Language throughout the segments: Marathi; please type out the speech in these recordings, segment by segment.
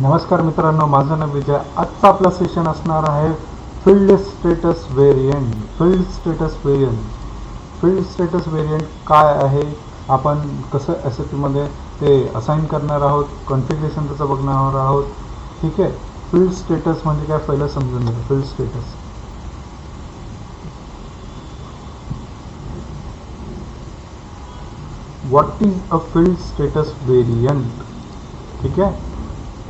नमस्कार मित्रांनो माझं नाव विजय. आजचं आपलं सेशन असणार आहे field status variant field status variant field status variant काय आहे? आपण कसं एस पीमध्ये ते असाइन करणार आहोत कॉन्फिग्रेशन त्याचं बघणार आहोत. ठीक आहे? फील्ड स्टेटस म्हणजे काय? पहिलं समजून घ्या field status what is a field status variant ठीक आहे?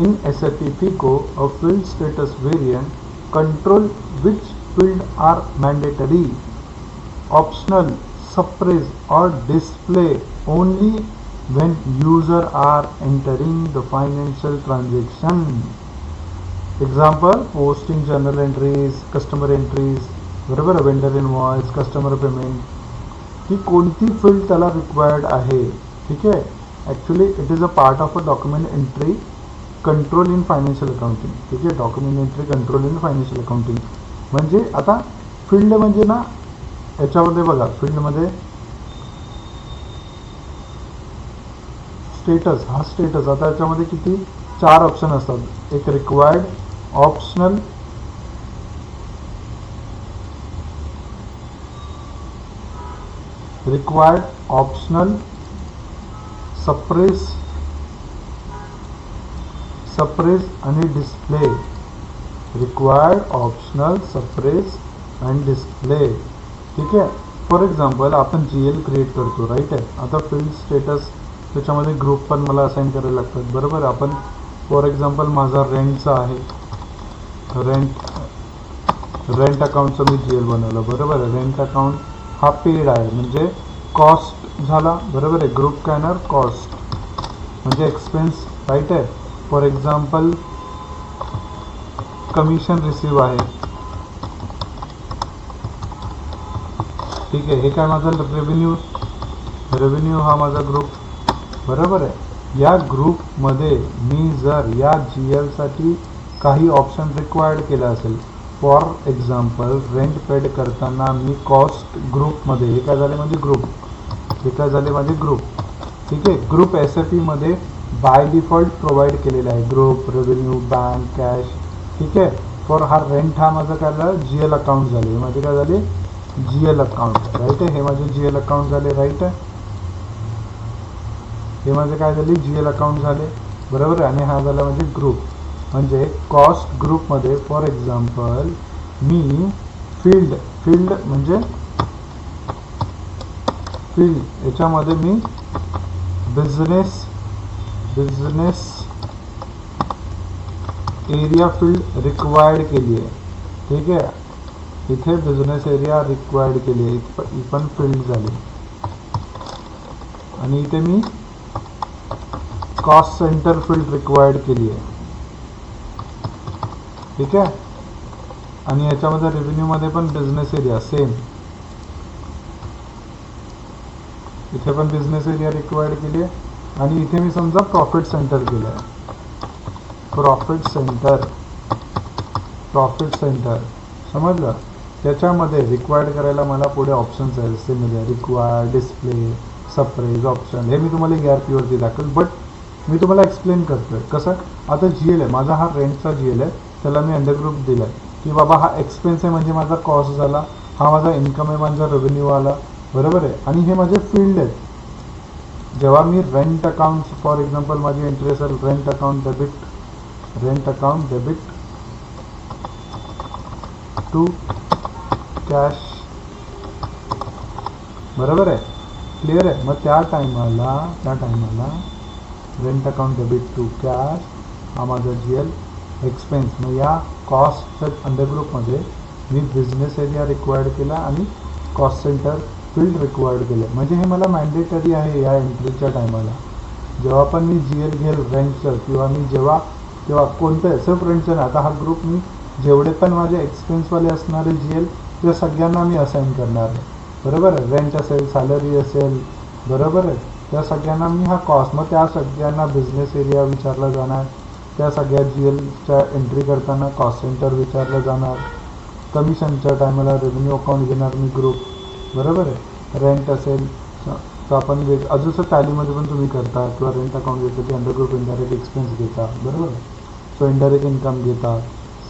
In SAP FICO a field status variant control which field are mandatory optional suppress or display only when user are entering the financial transaction example posting journal entries customer entries बरोबर vendor invoice customer payment की कोणती फ़ील्ड त्याला रिक्वायर्ड आहे ठीक आहे actually it is a part of a document entry control in financial accounting ठीक आहे? Document entry control in financial accounting म्हणजे आता फील्ड म्हणजे ना याच्यामध्ये बघा फील्डमध्ये स्टेटस हा स्टेटस आता याच्यामध्ये किती? चार ऑप्शन असतात. एक required optional required optional suppress suppress आणि display. Required optional suppress and display. ठीक आहे? फॉर एक्झाम्पल आपण जी एल क्रिएट करतो राईट आहे? आता फील्ड स्टेटस त्याच्यामध्ये ग्रुप पण मला असाइन करायला लागतात. बरोबर? आपण फॉर एक्झाम्पल माझा रेंटचा आहे. रेंट रेंट अकाउंटचं मी जी एल बनवलं. बरोबर? आहे रेंट अकाउंट हा पेड आहे. म्हणजे कॉस्ट झाला. बरोबर आहे? ग्रुप कॅनर कॉस्ट म्हणजे एक्सपेन्स राईट आहे? फॉर एक्झाम्पल कमिशन रिसीव आहे. ठीक आहे हे काय माझं रेव्हेन्यू रेव्हेन्यू हा माझा ग्रुप बरोबर आहे. या ग्रुपमध्ये मी जर या जी एलसाठी काही ऑप्शन रिक्वायर्ड केला असेल फॉर एक्झाम्पल रेंट पेड करताना मी कॉस्ट ग्रुपमध्ये हे काय झाले म्हणजे ग्रुप हे काय झाले म्हणजे माझे ग्रुप ठीक आहे ग्रुप एस एफ ईमध्ये बाय डिफॉल्ट प्रोव्हाइड केलेला आहे. ग्रुप रेव्हेन्यू बँक कॅश ठीक आहे? फॉर हा रेंट हा माझं काय झालं? जी एल अकाउंट झाले. हे माझे काय झाले? जी एल अकाउंट राईट आहे? हे माझे जी एल अकाउंट झाले. राईट आहे? हे माझे काय झाले? जी एल अकाउंट झाले. बरोबर आहे? आणि हा झाला म्हणजे ग्रुप म्हणजे कॉस्ट ग्रुपमध्ये फॉर एक्झाम्पल मी फील्ड फील्ड म्हणजे फील्ड याच्यामध्ये मी business business area field required केली आहे ठीक आहे इथे बिझनेस एरिया रिक्वायर्ड केली आहे ही पण फील्ड झाली. आणि इथे मी कॉस्ट सेंटर फील्ड रिक्वायर्ड केली आहे ठीक आहे आणि याच्यामध्ये रेव्हेन्यूमध्ये पण बिझनेस एरिया सेम इथे पण बिझनेस एरिया रिक्वायर्ड केली आहे आणि इथे मी समजा प्रॉफिट सेंटर केलं आहे प्रॉफिट सेंटर प्रॉफिट सेंटर समजलं? त्याच्यामध्ये रिक्वायर्ड करायला मला पुढे ऑप्शन्स आहेत. Similar required display suppress option हे मी तुम्हाला ई आर पीवरती दाखवेल. बट मी तुम्हाला एक्सप्लेन करतोय. कसं? आता जी एल आहे. माझा हा रेंटचा जी एल आहे. त्याला मी अंडरग्रुप दिला आहे की बाबा हा एक्सपेन्स आहे म्हणजे माझा कॉस्ट झाला. हा माझा इन्कम आहे माझा रेव्हेन्यू आला. बरोबर आहे? आणि हे माझे फील्ड आहेत. जेव्हा मी रेंट अकाउंट फॉर एक्झाम्पल माझी एंट्री असेल rent account debit rent account debit to cash बरोबर आहे? क्लिअर आहे? मग त्या टायमाला त्या टायमाला rent account debit to cash हा माझा जी एल एक्सपेन्स मग या कॉस्टच्या अंडरग्रुपमध्ये मी बिझनेस एरिया रिक्वायर्ड केला आणि कॉस्ट सेंटर फील्ड रिक्वायर्ड केले. म्हणजे हे मला मॅन्डेटरी आहे या एंट्रीच्या टायमाला जेव्हा पण मी जी एल घेईल रेंटचं किंवा मी जेव्हा किंवा कोणतं सिर्फ रेंटचं नाही आता हा ग्रुप मी जेवढे पण माझे एक्सपेन्सवाले असणारे जी एल त्या सगळ्यांना मी असाइन करणार आहे. बरोबर आहे? रेंट असेल सॅलरी असेल बरोबर आहे? त्या सगळ्यांना मी हा कॉस्ट मग त्या सगळ्यांना बिझनेस एरिया विचारला जाणार. त्या सगळ्या जी एलच्या एंट्री करताना कॉस्ट सेंटर विचारलं जाणार. कमिशनच्या टायमाला रेव्हेन्यू अकाउंट घेणार मी ग्रुप बरोबर आहे? रेंट असेल तर आपण वेग अजून टॅलीमध्ये पण तुम्ही करता किंवा रेंट अकाउंट घेतलं की अंडर ग्रुप इनडायरेक्ट एक्सपेन्स घेता. बरोबर आहे? पेंडरिक इन्कम घेतात.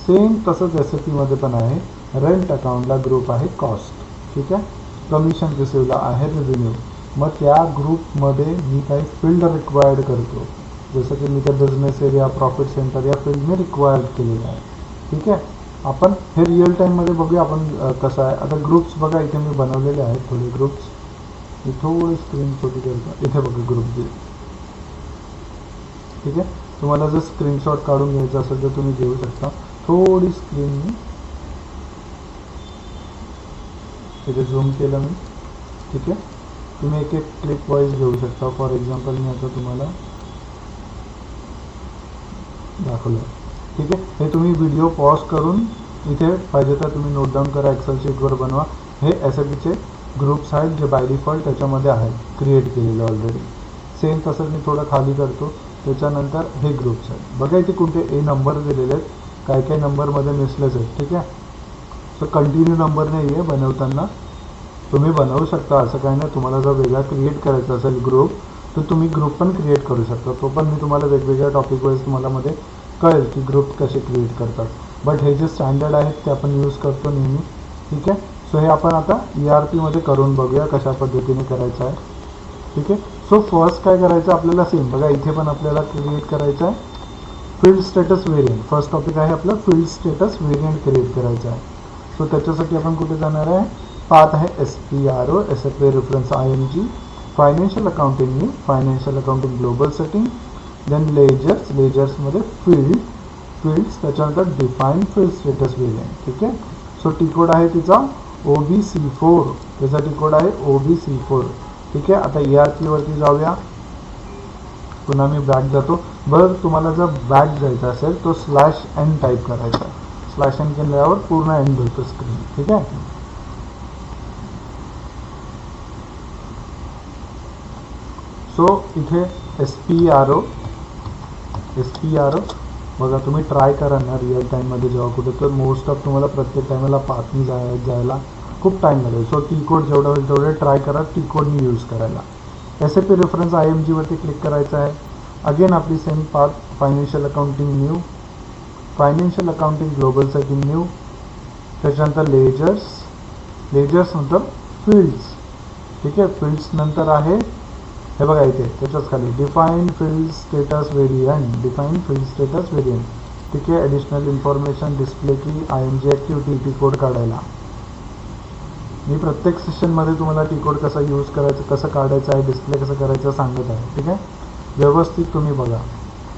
सेम तसंच एस एफमध्ये पण आहे. रेंट अकाउंटला ग्रुप आहे कॉस्ट ठीक आहे? कमिशन रिसिव्हला आहे रेव्हेन्यू मग त्या ग्रुपमध्ये मी काही फील्ड रिक्वायर्ड करतो. जसं की मी त्या बिझनेस एरिया प्रॉफिट सेंटर या फील्डने रिक्वायर्ड केलेलं आहे. ठीक आहे? आपण हे रिअल टाईममध्ये बघूया आपण कसं आहे. आता ग्रुप्स बघा इथे मी बनवलेले आहेत थोडे ग्रुप्स मी स्क्रीन छोटी करतो इथे बघा ग्रुप जे ठीक आहे? तुम्हाला जर स्क्रीनशॉट काढून घ्यायचं असेल तर तुम्ही घेऊ शकता. थोडी स्क्रीन मी तिथे झूम केलं मी. ठीक आहे? तुम्ही एक एक क्लिप वाईज घेऊ शकता. फॉर एक्झाम्पल मी आता तुम्हाला दाखवलं. ठीक आहे? हे तुम्ही व्हिडिओ पॉज करून इथे पाहिजे तर तुम्ही नोट डाऊन करा एक्सेल शीटवर बनवा. हे एस चे ग्रुप्स आहेत जे बाय डिफॉल्ट त्याच्यामध्ये आहेत. क्रिएट केलेले ऑलरेडी सेम तसंच मी थोडं खाली करतो. त्याच्यानंतर हे ग्रुप्स आहेत बघा इथे कोणते ए नंबर दिलेले आहेत. काही काही नंबरमध्ये मिसलेच आहेत ठीक आहे? सो कंटिन्यू नंबर नाही आहे बनवताना. तुम्ही बनवू शकता असं काही नाही. तुम्हाला जर वेगळा क्रिएट करायचा असेल ग्रुप तर तुम्ही ग्रुप पण क्रिएट करू शकता. तो पण मी तुम्हाला वेगवेगळ्या टॉपिक वाईज तुम्हाला मध्ये कळेल की ग्रुप कसे क्रिएट करतात. बट हे जे स्टँडर्ड आहेत ते आपण यूज करतो नेहमी ठीक आहे? सो हे आपण आता ई आर पीमध्ये करून बघूया कशा पद्धतीने करायचं आहे. ठीक आहे? सो फर्स्ट काय करायचं? आपल्याला सेम बघा इथे पण आपल्याला क्रिएट करायचं आहे. Field status variant first topic आहे आपलं फील्ड स्टेटस व्हेरियंट क्रिएट करायचं आहे. सो त्याच्यासाठी आपण कुठे जाणार आहे? पाथ आहे S P R O S F A reference I M G financial accounting new financial accounting global setting then ledgers लेजर्समध्ये field fields त्याच्यानंतर डिफाईन फील्ड स्टेटस व्हेरियंट ठीक आहे? सो टी कोड आहे तिचा ओ बी सी फोर त्याचा टी कोड आहे ओ बी सी फोर ठीक आहे? आता ए ई आर पीवरती जाऊया. पुन्हा मी बॅक जातो. बरं तुम्हाला जर बॅक जायचा असेल तो स्लॅश एन टाईप करायचा. स्लॅश एन केल्यावर पूर्ण एंड होतो स्क्रीन ठीक आहे? सो इथे S P R O S P R O बघा तुम्ही ट्राय करा ना रिअल टाईममध्ये जेव्हा कुठे तर मोस्ट ऑफ तुम्हाला प्रत्येक टायमाला पाथनी जाय जायला. खूप टाईम लागेल. सो टी कोड जेवढं होईल तेवढे ट्राय करा. टी कोडनी यूज करायला. S A P reference I M जीवरती click करायचं आहे. अगेन आपली same path financial accounting new financial accounting ग्लोबलसाठी new त्याच्यानंतर लेजर्स लेजर्स नंतर फील्ड्स ठीक आहे? फील्ड्स नंतर आहे. हे बघा इथे. त्याच्याच खाली. Define field status variant define field status variant ठीक आहे? Additional information display key I M G activity T code काढायला. मी प्रत्येक सेशनमध्ये तुम्हाला टी कोड कसा यूज करायचं कसं काढायचं आहे डिस्प्ले कसं करायचं सांगत आहे ठीक आहे? व्यवस्थित तुम्ही बघा.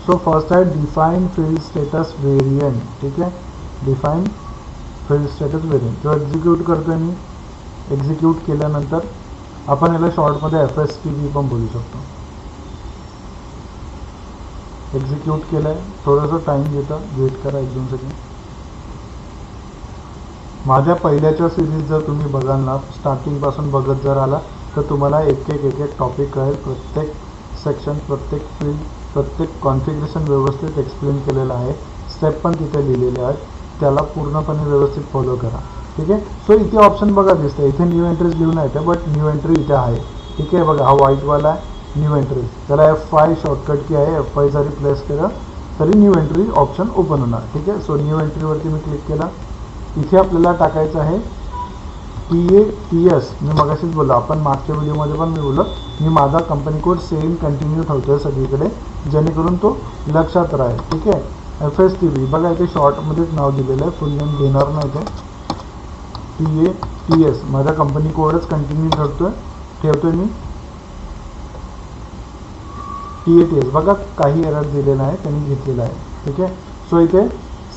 सो फर्स्ट आहे डिफाईन फील्ड स्टेटस व्हेरियंट ठीक आहे? डिफाईन फील्ड स्टेटस व्हेरियंट जो एक्झिक्यूट करतोय मी. एक्झिक्यूट केल्यानंतर आपण याला शॉर्टमध्ये एफ एस टी बी पण बोलू शकतो. एक्झिक्यूट केलं आहे थोडंसं टाईम घेतं. वेट करा एक दोन सेकंड माझ्या पहिल्याच्या सिरीज जर तुम्ही बघाल ना स्टार्टिंगपासून बघत जर आला तर तुम्हाला एक एक एक एक टॉपिक कळेल. प्रत्येक सेक्शन प्रत्येक फील्ड प्रत्येक कॉन्फिग्रेशन व्यवस्थित एक्सप्लेन केलेलं आहे. स्टेप पण तिथे लिहिलेले आहेत. त्याला पूर्णपणे व्यवस्थित फॉलो करा. ठीक आहे? सो इथे ऑप्शन बघा दिसतं इथे न्यू एंट्रीज लिहून येते बट न्यू एंट्री इथे आहे. ठीक आहे? बघा हा व्हाईटवाला आहे न्यू एंट्री त्याला एफ फाय शॉर्टकट की आहे. एफ फाय जरी प्लेस केलं तरी न्यू एंट्री ऑप्शन ओपन होणार. ठीक आहे? सो न्यू एंट्रीवरती मी क्लिक केला. इथे आपल्याला टाकायचं आहे टी ए टी एस मी मगाशीच बोललो आपण मागच्या व्हिडिओमध्ये पण मी बोललो मी माझा कंपनी कोड सेम कंटिन्यू ठेवतोय सगळीकडे जेणेकरून तो लक्षात राहील ठीक आहे? एफ एस टी व्ही बघा इथे शॉर्टमध्येच नाव दिलेलं आहे फुल नेम देणार नाही ते. टी ए टी एस माझा कंपनी कोडच कंटिन्यू ठेवतोय ठेवतोय मी. टी ए टी एस बघा काही एरर दिलेला आहे त्यांनी घेतलेला आहे ठीक आहे? सो इथे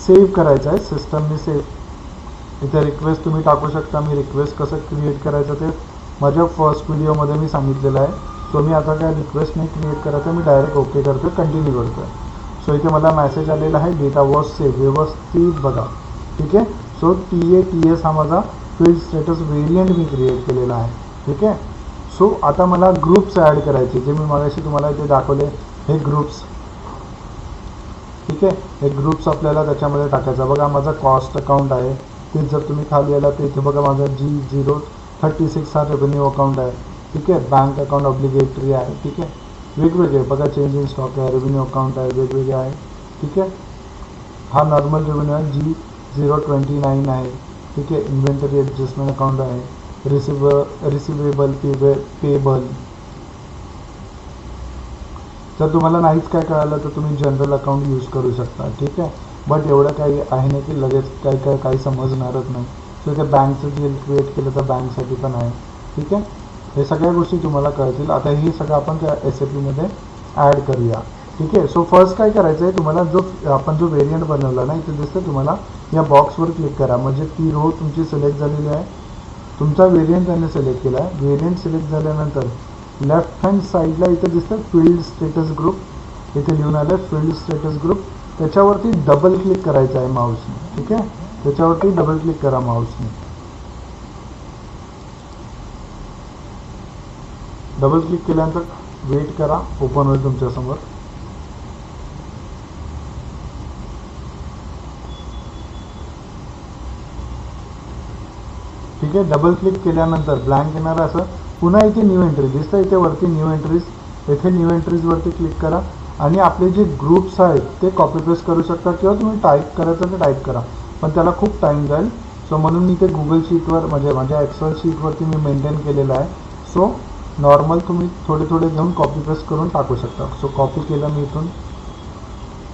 सेव्ह करायचं आहे सिस्टमने सेव्ह इथे रिक्वेस्ट तुम्ही टाकू शकता. मी रिक्वेस्ट कसं क्रिएट करायचं ते माझ्या फर्स्ट व्हिडिओमध्ये मी सांगितलेलं आहे. सो मी आता काय रिक्वेस्ट नाही क्रिएट करायचं मी डायरेक्ट ओके करतो कंटिन्यू करतो. सो इथे मला मेसेज आलेला आहे. डेटा वॉज सेव्ह व्यवस्थित बघा. ठीक आहे? So T A T S हा माझा फील्ड स्टेटस व्हेरियंट मी क्रिएट केलेला आहे. ठीक आहे? सो आता मला ग्रुप्स ॲड करायचे जे मी मगाशी तुम्हाला इथे दाखवले हे ग्रुप्स ठीक आहे? हे ग्रुप्स आपल्याला त्याच्यामध्ये टाकायचा. बघा माझा कॉस्ट अकाउंट आहे. ते जर तुम्ही खाली आला तर इथे बघा माझा जी झिरो थर्टी सिक्स हा रेव्हेन्यू अकाउंट आहे. ठीक आहे? बँक अकाउंट ऑब्लिगेटरी आहे. ठीक आहे? वेगवेगळे बघा चेंज इन स्टॉक आहे रेव्हेन्यू अकाउंट आहे वेगवेगळे आहे. ठीक आहे? हा नॉर्मल रेव्हेन्यू आहे. जी झिरो ट्वेंटी नाईन आहे. ठीक आहे? इन्व्हेंटरी ॲडजस्टमेंट अकाउंट आहे. रिसिव रिसिवेबल पेबल पेबल जर तुम्हाला नाहीच काय कळालं तर तुम्ही जनरल अकाउंट यूज करू शकता. ठीक आहे? बट एवढं काही आहे नाही की लगेच काय काय काही समजणारच नाही. सो इथे बँकचं जे क्रिएट केलं तर बँकसाठी पण आहे. ठीक आहे? हे सगळ्या गोष्टी तुम्हाला कळतील. आता हे सगळं आपण त्या एस ए पीमध्ये ॲड करूया. ठीक आहे? सो फर्स्ट काय करायचं आहे तुम्हाला जो आपण जो वेरियंट बनवला ना इथे दिसतं तुम्हाला या बॉक्सवर क्लिक करा. म्हणजे ती रो तुमची सिलेक्ट झालेली आहे. तुमचा वेरियंट त्यांनी सिलेक्ट केला आहे. वेरियंट सिलेक्ट झाल्यानंतर लेफ्ट हँड साईडला इथे दिसतं फील्ड स्टेटस ग्रुप इथे लिहून आलं फील्ड स्टेटस ग्रुप त्याच्यावरती डबल क्लिक करायचं आहे माऊसने ठीक आहे? त्याच्यावरती डबल क्लिक करा माऊसने डबल क्लिक केल्यानंतर वेट करा ओपन होईल तुमच्यासमोर ठीक आहे? डबल क्लिक केल्यानंतर ब्लँक येणार असं. पुन्हा इथे न्यू एंट्री दिसतं इथे वरती न्यू एंट्रीज येथे न्यू एंट्रीजवरती क्लिक करा. आणि आपले जे ग्रुप्स आहेत ते कॉपी पेस्ट करू शकता किंवा तुम्ही टाईप करायचं तर टाईप करा. पण त्याला खूप टाईम जाईल. सो म्हणून मी ते गुगल शीटवर म्हणजे माझ्या एक्सेल शीटवरती मी मेंटेन केलेलं आहे. सो नॉर्मल तुम्ही थोडे थोडे घेऊन कॉपी पेस्ट करून टाकू शकता. सो कॉपी केलं मी इथून.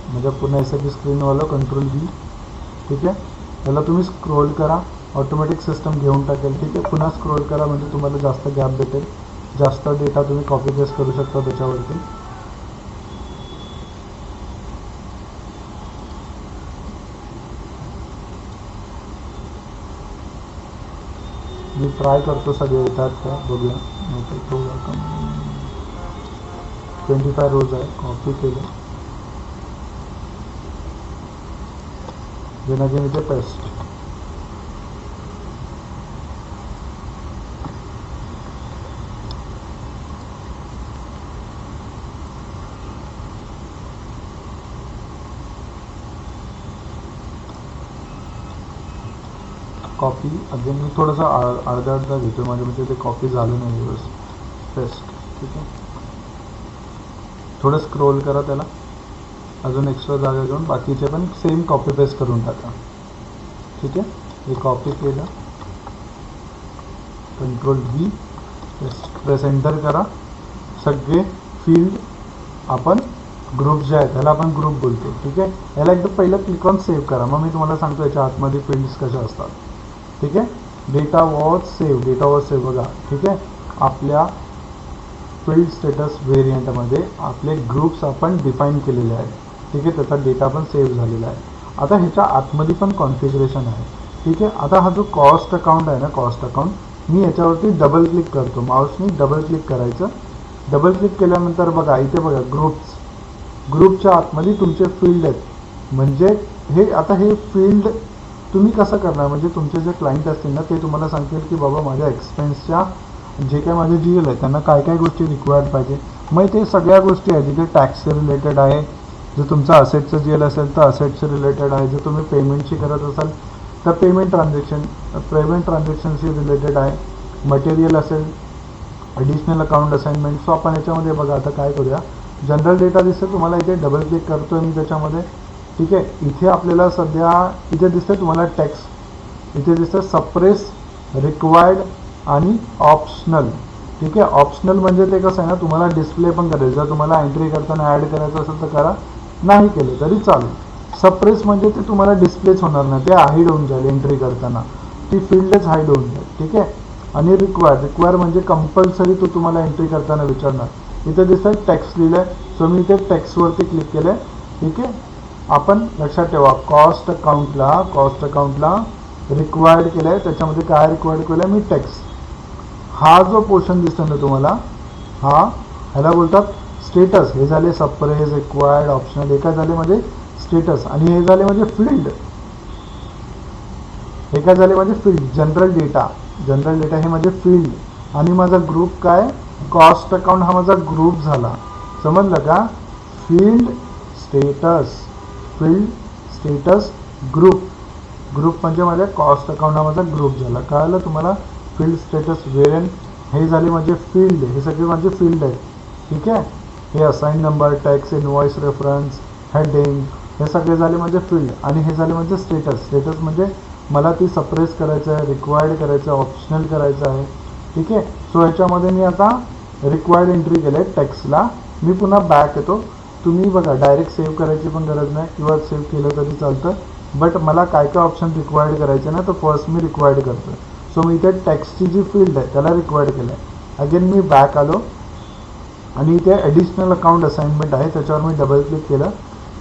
म्हणजे पुन्हा एस पी स्क्रीनवालं कंट्रोल बी ठीक आहे? त्याला तुम्ही स्क्रोल करा. ऑटोमॅटिक सिस्टम घेऊन टाकेल. ठीक आहे? पुन्हा स्क्रोल करा. म्हणजे तुम्हाला जास्त गॅप भेटेल. जास्त डेटा तुम्ही कॉपी पेस्ट करू शकता त्याच्यावरती. मी ट्राय करतो सगळे येतात का? बघूया. नाही तर ट्वेंटी फाय रोज आहे. कॉपी केलं. देन अगेन इथे पेस्ट कॉपी अगेन मी थोडंसं अर्धा अर्धा घेतो माझ्या म्हणजे ते कॉपी झालं नाही व्यवस्थित. पेस्ट ठीक आहे? थोडं स्क्रोल करा त्याला. अजून एक्स्ट्रा जागा घेऊन बाकीचे पण सेम कॉपी पेस्ट करून टाका. ठीक आहे? हे कॉपी केलं. कंट्रोल व्ही प्रेस एंटर करा. सगळे फ़ील्ड आपण ग्रुप जे आहेत त्याला आपण ग्रुप बोलतो. ठीक आहे? याला एकदा पहिलं क्लिक ऑन सेव्ह करा. मग मी तुम्हाला सांगतो याच्या आतमध्ये फील्ड्स कशा असतात. ठीक आहे? Data was save data was save बघा. ठीक आहे? आपल्या फील्ड स्टेटस व्हेरियंटमध्ये आपले ग्रुप्स आपण डिफाईन केलेले आहेत. ठीक आहे? त्याचा डेटा पण सेव्ह झालेला आहे. आता ह्याच्या आतमध्ये पण कॉन्फिगरेशन आहे. ठीक आहे? आता हा जो कॉस्ट अकाउंट आहे ना कॉस्ट अकाउंट मी याच्यावरती डबल क्लिक करतो. माऊसनी डबल क्लिक करायचं. डबल क्लिक केल्यानंतर बघा इथे बघा ग्रुप्स ग्रुपच्या आतमध्ये तुमचे फील्ड आहेत. म्हणजे हे आता हे फील्ड तुम्ही कसं करणार? म्हणजे तुमचे जे क्लायंट असतील ना ते तुम्हाला सांगतील की बाबा माझ्या एक्सपेन्सच्या जे काय माझे जी एल आहे त्यांना काय काय गोष्टी रिक्वायर्ड पाहिजे. मग ते सगळ्या गोष्टी आहेत जिथे टॅक्सचे रिलेटेड आहे जर तुमचं असेटचं जी एल असेल तर असेटशी रिलेटेड आहे. जर तुम्ही पेमेंटशी करत असाल तर पेमेंट ट्रान्झॅक्शन पेमेंट ट्रान्झॅक्शनशी रिलेटेड आहे. मटेरियल असेल ॲडिशनल अकाउंट असाइनमेंट सो आपण याच्यामध्ये बघा आता काय करूया? जनरल डेटा दिसेल तुम्हाला इथे डबल क्लिक आहे मी त्याच्यामध्ये. ठीक आहे? इथे आपल्याला सध्या इथे दिसतं तुम्हाला टॅक्स इथे दिसतं सप्रेस रिक्वायर्ड आणि ऑप्शनल ठीक आहे? ऑप्शनल म्हणजे ते कसं आहे ना तुम्हाला डिस्प्ले पण करायचं. जर तुम्हाला एंट्री करताना ॲड करायचं असेल तर करा. नाही केलं तरी चालेल. सप्रेस म्हणजे ते तुम्हाला डिस्प्लेच होणार नाही. ते हाईड होऊन जाईल एंट्री करताना. ती फील्डच हाईड होऊन जाईल. ठीक आहे? आणि रिक्वायर रिक्वायर म्हणजे कंपल्सरी तो तुम्हाला एंट्री करताना विचारणार. इथे दिसतं टॅक्स लिहिलं आहे सो मी इथे टॅक्सवरती क्लिक केलं आहे ठीक आहे? आपण लक्षात ठेवा कॉस्ट अकाउंटला कॉस्ट अकाउंटला रिक्वायर्ड केलं आहे त्याच्यामध्ये काय रिक्वायर्ड केलं आहे मी टॅक्स हा जो पोर्शन दिसतो ना तुम्हाला हा ह्याला बोलतात स्टेटस हे झाले सप्रेज रिक्वायर्ड ऑप्शनल हे काय झाले म्हणजे स्टेटस आणि हे झाले म्हणजे फील्ड हे काय झाले म्हणजे field general data general data हे म्हणजे फील्ड आणि माझा ग्रुप काय? कॉस्ट अकाउंट हा माझा ग्रुप झाला. समजलं का? Field status field status group. Group म्हणजे माझ्या कॉस्ट अकाउंटामधला ग्रुप झाला. कळालं तुम्हाला? फील्ड स्टेटस वेरियंट हे झाले माझे फील्ड. हे सगळे माझे फील्ड आहेत. ठीक आहे? हे assign number tax invoice reference heading हे सगळे झाले म्हणजे फील्ड. आणि हे झाले म्हणजे स्टेटस स्टेटस म्हणजे मला ती सप्रेस करायचं आहे रिक्वायर्ड करायचं आहे ऑप्शनल करायचं आहे. ठीक आहे? सो ह्याच्यामध्ये मी आता रिक्वायर्ड एंट्री केलं आहे टेक्स्टला मी पुन्हा बॅक येतो. तुम्ही बघा डायरेक्ट सेव्ह करायची पण गरज नाही किंवा सेव्ह केलं तरी चालतं. बट मला काय काय ऑप्शन रिक्वायर्ड करायचे ना तर फर्स्ट मी रिक्वायर्ड करतो सो मी इथे टॅक्सची जी फील्ड आहे त्याला रिक्वायर्ड केलं आहे अगेन मी बॅक आलो. आणि इथे ॲडिशनल अकाउंट असाइनमेंट आहे त्याच्यावर मी डबल क्लिक केलं.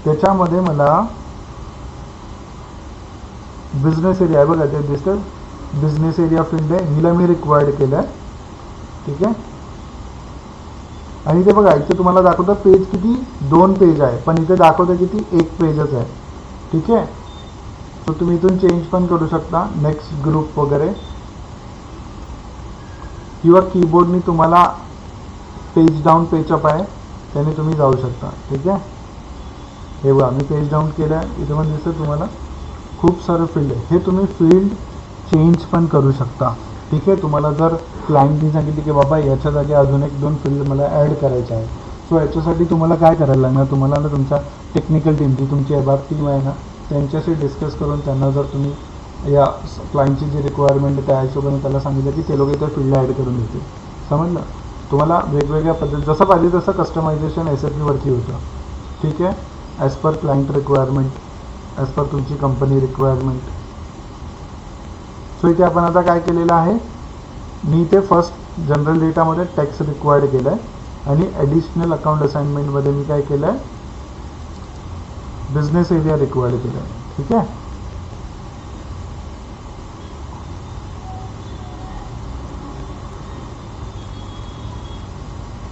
त्याच्यामध्ये मला बिझनेस एरिया आहे बघा ते दिसतं बिझनेस एरिया फील्ड आहे. हिला मी रिक्वायर्ड केलं आहे ठीक आहे? आणि इथे बघा इथे तुम्हाला दाखवतं पेज किती? दोन पेज आहे. पण इथे दाखवतं किती? एक पेजच आहे. ठीक आहे? सो तुम्ही इथून चेंज पण करू शकता. नेक्स्ट ग्रुप वगैरे. किंवा कीबोर्डनी तुम्हाला पेज डाऊन पेजअप आहे. त्याने तुम्ही जाऊ शकता. ठीक आहे? हे बघा मी पेज डाऊन केलं आहे. इथे पण दिसतं तुम्हाला. खूप सारं फील्ड आहे. हे तुम्ही फील्ड चेंज पण करू शकता. ठीक आहे तुम्हाला जर क्लायंटनी सांगितली की बाबा याच्या जागी अजून एक दोन फील्ड मला ॲड करायचे आहे सो याच्यासाठी तुम्हाला काय करायला लागणार? तुम्हाला ना तुमच्या टेक्निकल टीम जी तुमची एबार टीम आहे ना त्यांच्याशी डिस्कस करून त्यांना जर तुम्ही या क्लायंटची जी रिक्वायरमेंट आहे त्या हिशोबाने त्याला सांगितलं की ते लोक इथे फील्ड ॲड करून देतील. समजलं? तुम्हाला वेगवेगळ्या पद्धती जसं पाहिजे तसं कस्टमायझेशन एस एफ पीवरती होतं. ठीक आहे? As per client requirement as per तुमची कंपनी रिक्वायरमेंट सो इथे आपण आता काय केलेलं आहे मी इथे फर्स्ट जनरल डेटामध्ये टॅक्स रिक्वायर्ड केलं आहे आणि ॲडिशनल अकाउंट असाइनमेंटमध्ये मी काय केलं आहे बिझनेस एरिया रिक्वायर्ड केलं आहे ठीक आहे?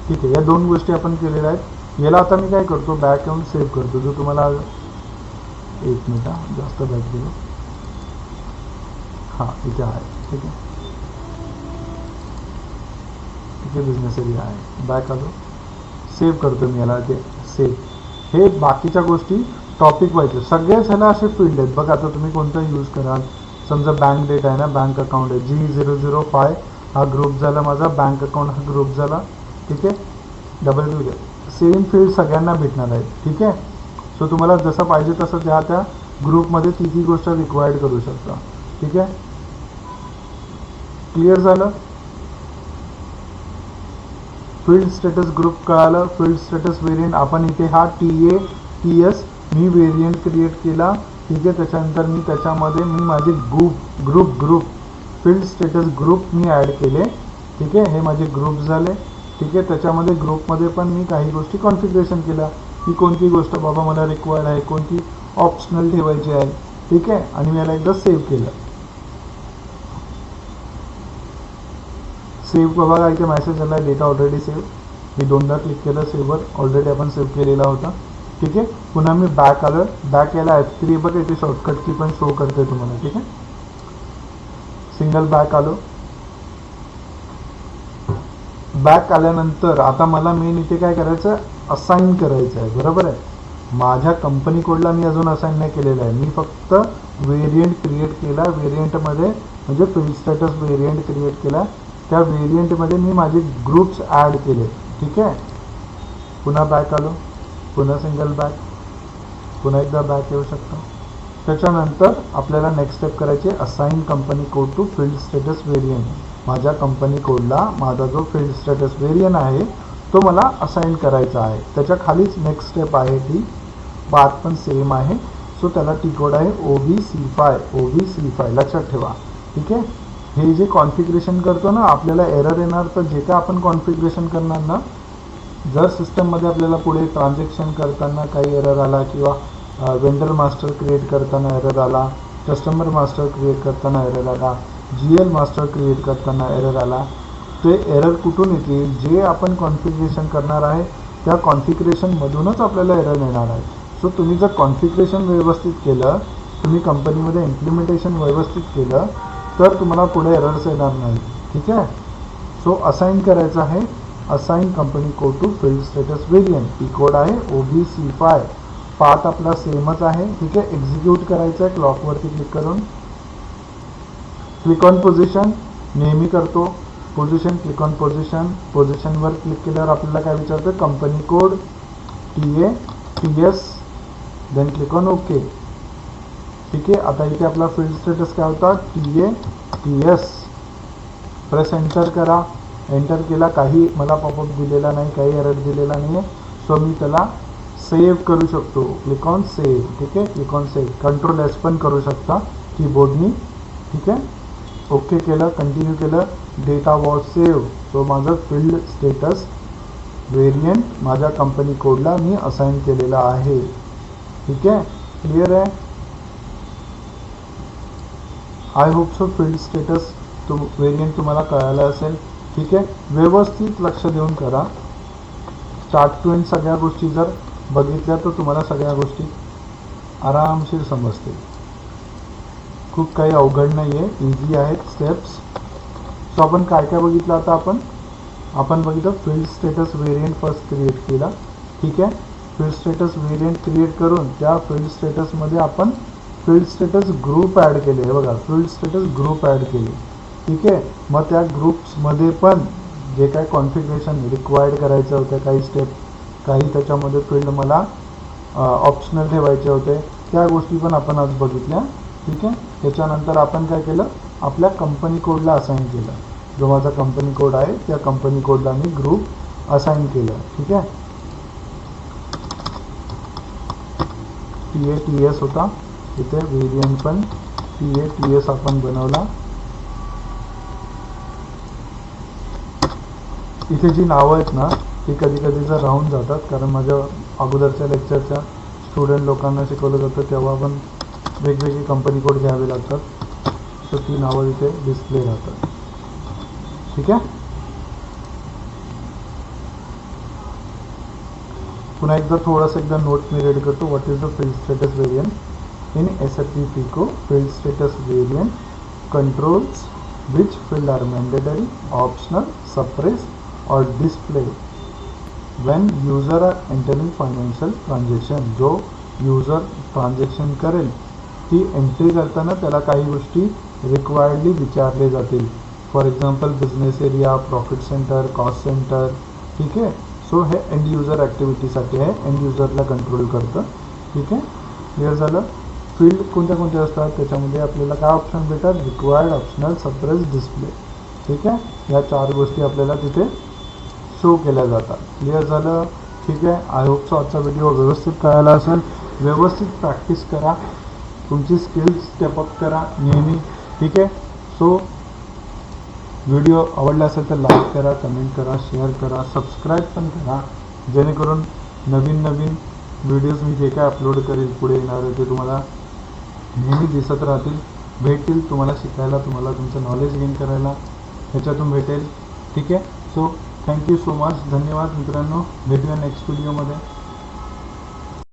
ठीक आहे या दोन गोष्टी आपण केलेल्या आहेत. याला आता मी काय करतो बॅक अकाउंट सेव्ह करतो. जो तुम्हाला एक मिनिट हा, जास्त बॅक गेलो हां इथे आहे ठीक आहे. इथे बिझनेस एरिया आहे. बॅक आलो सेव्ह करतो मी याला ते सेव्ह हे बाकीच्या गोष्टी टॉपिक व्हायचे सगळेच ह्याला असे फील्ड आहेत. बघा आता तुम्ही कोणतं यूज कराल? समजा बँक डेट आहे ना बँक अकाउंट आहे. जी झिरो झिरो फाय हा ग्रुप झाला माझा बँक अकाउंट हा ग्रुप झाला. ठीक आहे? डबल क्लिक सेम फील्ड सगळ्यांना भेटणार आहे. ठीक आहे? सो तुम्हाला जसं पाहिजे तसं त्या त्या ग्रुपमध्ये ती ती गोष्ट रिक्वायर्ड करू शकता. ठीक आहे? क्लिअर झालं? फील्ड स्टेटस ग्रुप कळालं. फील्ड स्टेटस वेरियंट आपण इथे हा टी ए टी एस मी वेरियंट क्रिएट केला. ठीक आहे त्याच्यानंतर मी त्याच्यामध्ये मी माझे group group group field status group मी ॲड केले. ठीक आहे हे माझे ग्रुप झाले. ठीक आहे त्याच्यामध्ये ग्रुपमध्ये पण मी काही गोष्टी कॉन्फिगरेशन केल्या. की कोणती गोष्ट बाबा मला रिक्वायर्ड आहे? कोणती ऑप्शनल ठेवायची आहे? ठीक आहे आणि मी याला एकदा सेव्ह केलं. सेव्ह बघा इथे मेसेज आला डेटा ऑलरेडी सेव्ह मी दोनदा क्लिक केलं सेव्हवर ऑलरेडी आपण सेव्ह केलेला होता. ठीक आहे? पुन्हा मी बॅक आलं बॅक याला एफ थ्री बघा इथे शॉर्टकट की पण शो करते तुम्हाला. ठीक आहे? सिंगल बॅक आलो. बॅक आल्यानंतर आता मला मेन इथे काय करायचं असाइन करायचं आहे बरोबर आहे? माझ्या कंपनी कोडला मी अजून असाइन नाही केलेला आहे. मी फक्त वेरियंट क्रिएट केला. वेरियंटमध्ये म्हणजे फील्ड स्टेटस वेरियंट क्रिएट केला. त्या व्हेरियंटमध्ये मी माझे ग्रुप्स ॲड केले. ठीक आहे? पुन्हा बॅक आलो. पुन्हा सिंगल बॅक पुन्हा एकदा बॅक येऊ शकतो. त्याच्यानंतर आपल्याला नेक्स्ट स्टेप करायची assign company code to field status variant माझ्या कंपनी कोडला माझा जो फील्ड स्टेटस वेरियंट आहे तो मला असाइन करायचा आहे. त्याच्या खालीच नेक्स्ट स्टेप आहे ती. बात पण सेम आहे. सो त्याला टी कोड आहे O B C five O B C five लक्षात ठेवा. ठीक आहे? हे जे कॉन्फिग्रेशन करतो ना आपल्याला एरर येणार तर जे काय आपण कॉन्फिग्रेशन करणार ना जर सिस्टममध्ये आपल्याला पुढे ट्रान्झॅक्शन करताना काही एरर आला किंवा वेंडर मास्टर क्रिएट करताना एरर आला कस्टमर मास्टर क्रिएट करताना एरर आला जी एल मास्टर क्रिएट करताना एरर आला ते एरर कुठून येतील जे आपण कॉन्फिग्रेशन करणार आहे त्या कॉन्फिग्रेशनमधूनच आपल्याला एरर येणार आहे. सो तुम्ही जर कॉन्फिग्रेशन व्यवस्थित केलं तुम्ही कंपनीमध्ये इम्प्लिमेंटेशन व्यवस्थित केलं तर तुम्हाला पुढे एरर्स येणार नाही ठीक आहे? सो असाइन करायचं आहे. Assign company code to field status variant P code आहे O B C five path आपला सेमच आहे. ठीक आहे? एक्झिक्यूट करायचं आहे. क्लॉकवरती क्लिक करून. क्लिक ऑन पोझिशन नेहमी करतो. पोझिशन क्लिक ऑन पोझिशन पोझिशनवर क्लिक केल्यावर आपल्याला काय विचारतं? Company code T A T S then click on okay ठीक आहे आता इथे आपला फील्ड स्टेटस काय होता? T A T S press enter करा. एंटर केला काही मला पॉपअप दिलेला नाही काही एरर दिलेला नाही आहे सो मी त्याला सेव्ह करू शकतो. क्लिक ऑन सेव्ह ठीक आहे? Click on save control S पण करू शकता कीबोर्डनी ठीक आहे? ओके केलं कंटिन्यू केलं. डेटा वॉज सेव्ह सो माझं फील्ड स्टेटस व्हेरियंट माझ्या कंपनी कोडला मी असाइन केलेला आहे. ठीक आहे? क्लिअर आहे? I hope so field status तुम वेरियंट तुम्हाला कळालं असेल. ठीक आहे? व्यवस्थित लक्ष देऊन करा. स्टार्ट टू एंड सगळ्या गोष्टी जर बघितल्या तर तुम्हाला सगळ्या गोष्टी आरामशीर समजतील. खूप काही अवघड नाही आहे इझी आहेत स्टेप्स सो आपण काय काय बघितलं आता आपण? आपण बघितलं field status variant first create केला. ठीक आहे? फील्ड स्टेटस वेरियंट क्रिएट करून त्या फील्ड स्टेटसमध्ये आपण फील्ड स्टेटस ग्रुप ॲड केले. आहे बघा फील्ड स्टेटस ग्रुप ॲड केले. ठीक आहे? मग त्या ग्रुप्समध्ये पण जे काय कॉन्फिग्रेशन रिक्वायर्ड करायचं होतं काही स्टेप काही त्याच्यामध्ये फील्ड मला ऑप्शनल ठेवायचे होते त्या गोष्टी पण आपण आज बघितल्या. ठीक आहे? त्याच्यानंतर आपण काय केलं? आपल्या कंपनी कोडला असाइन केलं. जो माझा कंपनी कोड आहे त्या कंपनी कोडला मी ग्रुप असाइन केलं. ठीक आहे? टी ए टी एस होता. इथे व्हेरियंट पण पी ए पी एस आपण बनवला. इथे जी नावं आहेत ना ती कधी कधी जर राहून जातात कारण माझ्या अगोदरच्या लेक्चरच्या स्टुडंट लोकांना शिकवलं जातं तेव्हा पण वेगवेगळी कंपनी कोड घ्यावे लागतात. सो ती नावं इथे डिस्प्ले राहतात. ठीक आहे? पुन्हा एकदा थोडंसं एकदा नोट मी रेड करतो. What is the field status variant F P pico field status variant controls which field are mandatory, optional, suppress or display when user are entering financial transaction जो user transaction करेल ती एंट्री करताना त्याला काही गोष्टी रिक्वायर्डली विचारले जातील for example business area profit centre cost centre ठीक आहे सो हे एंड युजर ॲक्टिव्हिटीसाठी आहे एंड युजरला कंट्रोल करतं ठीक आहे क्लिअर झालं? फील्ड कोणत्या कोणत्या असतात त्याच्यामध्ये आपल्याला काय ऑप्शन भेटतात? रिक्वायर्ड ऑप्शनल सप्रेस डिस्प्ले ठीक आहे? या चार गोष्टी आपल्याला तिथे शो केल्या जातात. क्लिअर झालं? ठीक आहे? आय होप सो आजचा व्हिडिओ व्यवस्थित कळायला असेल. व्यवस्थित प्रॅक्टिस करा. तुमची स्किल्स स्टेपअप करा नेहमी. ठीक आहे? सो व्हिडिओ आवडला असेल तर लाईक करा कमेंट करा शेअर करा सबस्क्राईब पण करा. जेणेकरून नवीन नवीन व्हिडिओज मी जे काय अपलोड करेल पुढे येणारे ते तुम्हाला नेहमी दिसत राहतील. भेटतील तुम्हाला शिकायला तुम्हाला तुमचं नॉलेज गेन करायला. ह्याच्यातून भेटेल. ठीक आहे? सो थँक्यू सो मच धन्यवाद मित्रांनो. भेटूया नेक्स्ट व्हिडिओमध्ये